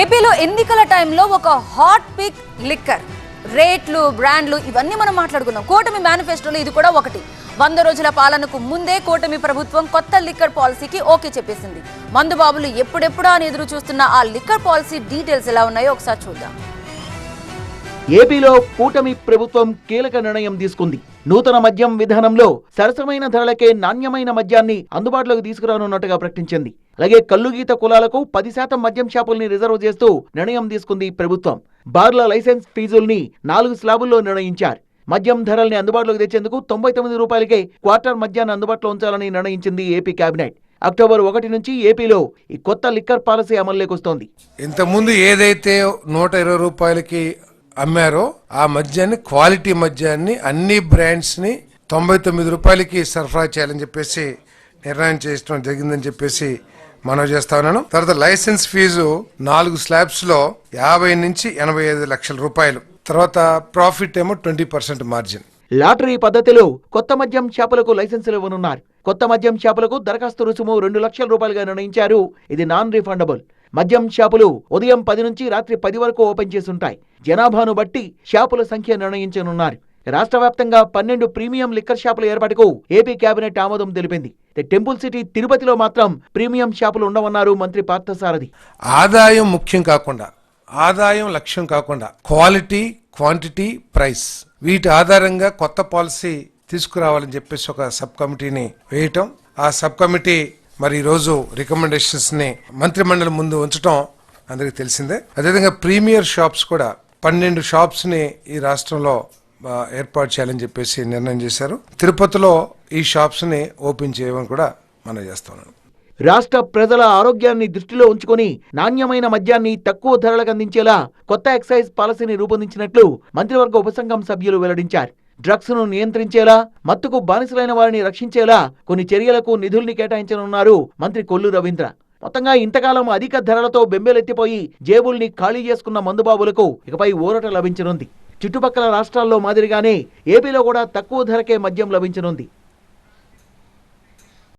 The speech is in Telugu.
ఏపీలో ఎన్నికల టైంలో ఒక హాట్ పిక్ లిక్కర్. రేట్లు బ్రాండ్లు ఇవన్నీ మనం మాట్లాడుకుందాం. కూటమి మేనిఫెస్టోలో ఇది కూడా ఒకటి. వంద రోజుల పాలనకు ముందే కూటమి ప్రభుత్వం కొత్త లిక్కర్ పాలసీకి ఓకే చెప్పేసింది. మందుబాబులు ఎప్పుడెప్పుడా అని ఎదురు చూస్తున్న ఆ లిక్కర్ పాలసీ డీటెయిల్స్ ఎలా ఉన్నాయో ఒకసారి చూద్దాం. ఏపీలో కూటమి ప్రభుత్వం కీలక నిర్ణయం తీసుకుంది. నూతన మద్యం విధానంలో సరసమైన ధరలకే నాణ్యమైన మద్యాన్ని అందుబాటులోకి తీసుకురానున్నట్టుగా ప్రకటించింది. అలాగే కల్లుగీత కులాలకు పది శాతం మద్యం షాపుల్ని రిజర్వ్ చేస్తూ నిర్ణయం తీసుకుంది ప్రభుత్వం. బార్ల లైసెన్స్ ఫీజుల్ని నాలుగు స్లాబుల్లో నిర్ణయించారు. మద్యం ధరల్ని అందుబాటులోకి తెచ్చేందుకు తొంభై తొమ్మిది రూపాయలకే క్వార్టర్ మద్యాన్ని అందుబాటులో ఉంచాలని నిర్ణయించింది ఏపీ కేబినెట్ అక్టోబర్ ఒకటి నుంచి ఏపీలో ఈ కొత్త లిక్కర్ పాలసీ అమల్లోకి వస్తోంది. ఇంతకుముందు ఏదైతే నూట ఇరవై రూపాయలకి అమ్మారో ఆ మద్యాన్ని క్వాలిటీ మద్యాన్ని అన్ని బ్రాండ్స్ని తొంభై తొమ్మిది రూపాయలకి సరఫరా చేయాలని చెప్పేసి నిర్ణయం చేయడం జరిగిందని చెప్పేసి మనం చేస్తా ఉన్నాను. తర్వాత లైసెన్స్ ఫీజు నాలుగు స్లాబ్స్లో యాభై నుంచి ఎనభై ఐదు లక్షల రూపాయలు. తర్వాత ప్రాఫిట్ ఏమో ట్వంటీ పర్సెంట్ మార్జిన్. లాటరీ పద్ధతిలో కొత్త మద్యం చేపలకు లైసెన్సులు ఇవ్వనున్నారు. కొత్త మద్యం చేపలకు దరఖాస్తు రుసుము రెండు లక్షల రూపాయలుగా నిర్ణయించారు. ఇది నాన్ రిఫండబుల్ మద్యం షాపులు ఉదయం పది నుంచి రాత్రి పది వరకు ఓపెన్ చేస్తుంటాయి. జనాభాను బట్టి షాపుల సంఖ్య నిర్ణయించనున్నారు. రాష్ట్ర వ్యాప్తంగా పన్నెండు ప్రీమియం లిక్కర్ షాపుల ఏర్పాటుకు ఏపీ కేబినెట్ ఆమోదం తెలిపింది. టెంపుల్ సిటీ తిరుపతిలో మాత్రం ప్రీమియం షాపులు ఉండవన్నారు మంత్రి పార్థసారథి. ఆదాయం ముఖ్యం కాకుండా ఆదాయం లక్ష్యం కాకుండా క్వాలిటీ క్వాంటిటీ ప్రైస్ వీటి ఆధారంగా కొత్త పాలసీ తీసుకురావాలని చెప్పేసి ఒక సబ్ కమిటీని వేయటం. ఆ సబ్ కమిటీ మరి ఈరోజు రోజు రికమెండేషన్స్ని మంత్రిమండలి ముందు ఉంచటం అందరికి తెలిసిందే. అదేవిధంగా ప్రీమియర్ షాప్స్ కూడా పన్నెండు షాప్స్ని ఈ రాష్ట్రంలో ఏర్పాటు చేయాలని చెప్పేసి నిర్ణయం చేశారు. తిరుపతిలో ఈ షాప్స్ని ఓపెన్ చేయమని కూడా మనం చేస్తున్నాను రాష్ట్ర ప్రజల ఆరోగ్యాన్ని దృష్టిలో ఉంచుకొని నాణ్యమైన మద్యాన్ని తక్కువ ధరలకు అందించేలా కొత్త ఎక్సైజ్ పాలసీని రూపొందించినట్లు మంత్రివర్గ ఉపసంఘం సభ్యులు వెల్లడించారు. డ్రగ్స్ను నియంత్రించేలా మత్తుకు బానిసలైన వారిని రక్షించేలా కొన్ని చర్యలకు నిధుల్ని కేటాయించనున్నారు మంత్రి కొల్లు రవీంద్ర. మొత్తంగా ఇంతకాలం అధిక ధరలతో బెంబేలెత్తిపోయి జేబుల్ని ఖాళీ చేసుకున్న మందుబాబులకు ఇకపై ఊరట లభించనుంది. చుట్టుపక్కల రాష్ట్రాల్లో మాదిరిగానే ఏపీలో కూడా తక్కువ ధరకే మద్యం లభించనుంది.